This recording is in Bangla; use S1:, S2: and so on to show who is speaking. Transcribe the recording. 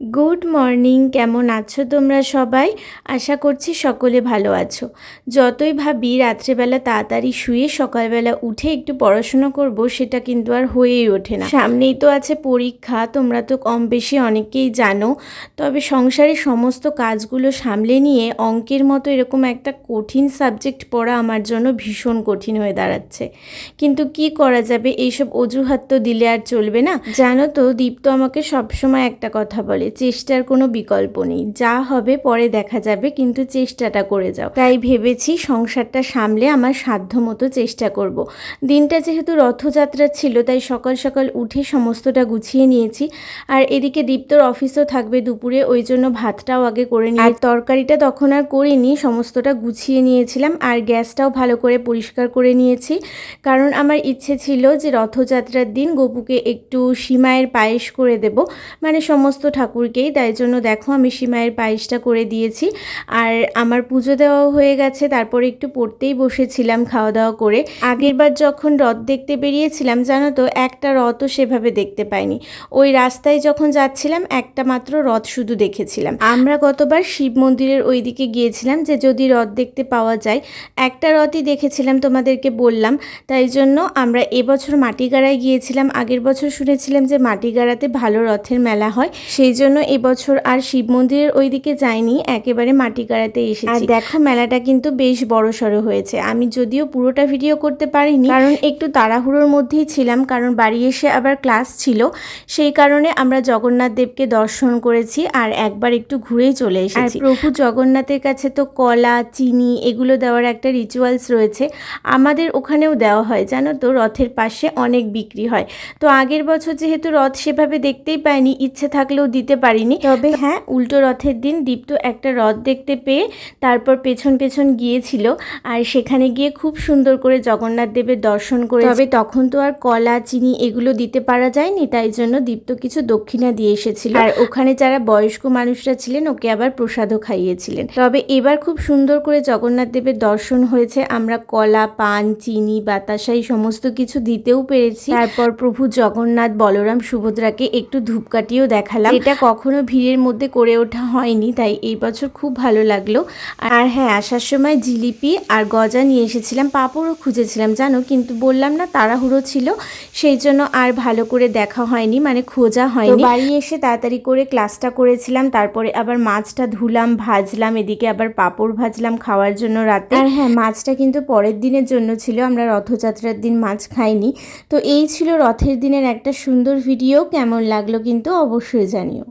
S1: গুড মর্নিং কেমন আছো তোমরা সবাই? আশা করছি সকলে ভালো আছো। যতই ভাবি রাত্রেবেলা তাড়াতাড়ি শুয়ে সকালবেলা উঠে একটু পড়াশোনা করব, সেটা কিন্তু আর হয়েই ওঠে না। সামনেই তো আছে পরীক্ষা, তোমরা তো কম বেশি অনেকেই জানো। তবে সংসারের সমস্ত কাজগুলো সামলে নিয়ে অঙ্কের মতো এরকম একটা কঠিন সাবজেক্ট পড়া আমার জন্য ভীষণ কঠিন হয়ে দাঁড়াচ্ছে। কিন্তু কি করা যাবে? এইসব অজুহাত তো দিলে আর চলবে না। জানো তো, দীপ্ত আমাকে সবসময় একটা কথা বলে চেষ্টার কোনো বিকল্প নেই। যা হবে পরে দেখা যাবে, কিন্তু চেষ্টাটা করে যাও। তাই ভেবেছি সংসারটা সামলে আমার সাধ্য মতো চেষ্টা করব। দিনটা যেহেতু রথযাত্রা ছিল, তাই সকাল সকাল উঠে সমস্তটা গুছিয়ে নিয়েছি। আর এদিকে দীপ্তর অফিসও থাকবে দুপুরে, ওই জন্য ভাতটাও আগে করে নিয়ে আর তরকারিটা তখন আর করিনি, সমস্তটা গুছিয়ে নিয়েছিলাম। আর গ্যাসটাও ভালো করে পরিষ্কার করে নিয়েছি। কারণ আমার ইচ্ছে ছিল যে রথযাত্রার দিন গপুকে একটু সীমায়ের পায়েস করে দেব। মানে সমস্ত ঠাকুরকেই, তাই জন্য দেখো আমি সিমায়ের পায়েসটা করে দিয়েছি। আর আমার পুজো দেওয়াও হয়ে গেছে, তারপরে একটু পড়তেই বসেছিলাম খাওয়া দাওয়া করে। আগের বার যখন রথ দেখতে বেরিয়েছিলাম, জানো তো, একটা রথও সেভাবে দেখতে পাইনি। ওই রাস্তায় যখন যাচ্ছিলাম, একটা মাত্র রথ শুধু দেখেছিলাম। আমরা গতবার শিব মন্দিরের ওই দিকে গিয়েছিলাম যে যদি রথ দেখতে পাওয়া যায়, একটা রথই দেখেছিলাম তোমাদেরকে বললাম। তাই জন্য আমরা এবছর মাটিগাড়ায় গিয়েছিলাম। আগের বছর শুনেছিলাম যে মাটিগাড়াতে ভালো রথের মেলা হয়, সেই জন্য এবছর আর শিব মন্দিরের ওই দিকে যাইনি একেবারে মাটিগাড়াতে এসেছি আর দেখো মেলাটা কিন্তু বেশ বড় সড়ো হয়েছে। আমি যদিও পুরোটা ভিডিও করতে পারিনি কারণ একটু তাড়াহুড়োর মধ্যেই ছিলাম কারণ বাড়ি এসে আবার ক্লাস ছিল। সেই কারণে আমরা জগন্নাথ দেবকে দর্শন করেছি আর একবার একটু ঘুরেই চলে এসেছি। আর প্রভু জগন্নাথের কাছে তো কলা চিনি এগুলো দেওয়ার একটা রিচুয়ালস রয়েছে। আমাদের ওখানেও দেওয়া হয় জানো তো? রথের পাশে অনেক বিক্রি হয়। তো আগের বছর যেহেতু রথ সেভাবে দেখতেই পাইনি ইচ্ছে থাকলেও দিতে পারিনি। তবে হ্যাঁ উল্টো রথের দিন দীপ্ত একটা রথ দেখতে পেয়ে তারপর পেছন পেছন গিয়েছিল আর সেখানে গিয়ে খুব সুন্দর করে জগন্নাথ দেবের দর্শন করে তবে তখন তো আর কলা চিনি এগুলো দিতে পারা যায়নি তাই জন্য দীপ্ত কিছু দক্ষিণা দিয়ে এসেছিল। আর ওখানে যারা বয়স্ক মানুষরা ছিলেন ওকে আবার প্রসাদও খাইয়েছিলেন। তবে এবার খুব সুন্দর করে জগন্নাথ দেবের দর্শন হয়েছে। আমরা কলা পান চিনি বাতাসা এই সমস্ত কিছু দিতেও পেরেছি। তারপর প্রভু জগন্নাথ বলরাম সুভদ্রাকে একটু ধূপকাঠিও দেখালাম। এটা কখনো ভিড়ের মধ্যে করে ওঠা হয়নি তাই এই বছর খুব ভালো লাগল। আর হ্যাঁ আসার সময় জিলিপি আর গজা নিয়ে এসেছিলাম পাঁপড়ও খুঁজেছিলাম জানো? কিন্তু বললাম না তাড়াহুড়ো ছিল সেই জন্য আর ভালো করে দেখা হয়নি মানে খোঁজা হয়নি। বাড়ি এসে তাড়াতাড়ি করে ক্লাসটা করেছিলাম তারপরে আবার মাছটা ধুলাম ভাজলাম এদিকে আবার পাঁপড় ভাজলাম খাওয়ার জন্য রাতে। আর হ্যাঁ মাছটা কিন্তু পরের দিনের জন্য ছিল আমরা রথযাত্রার দিন মাছ খাইনি। তো এই ছিল রথের দিনের একটা সুন্দর ভিডিও কেমন লাগল কিন্তু অবশ্যই জানিও।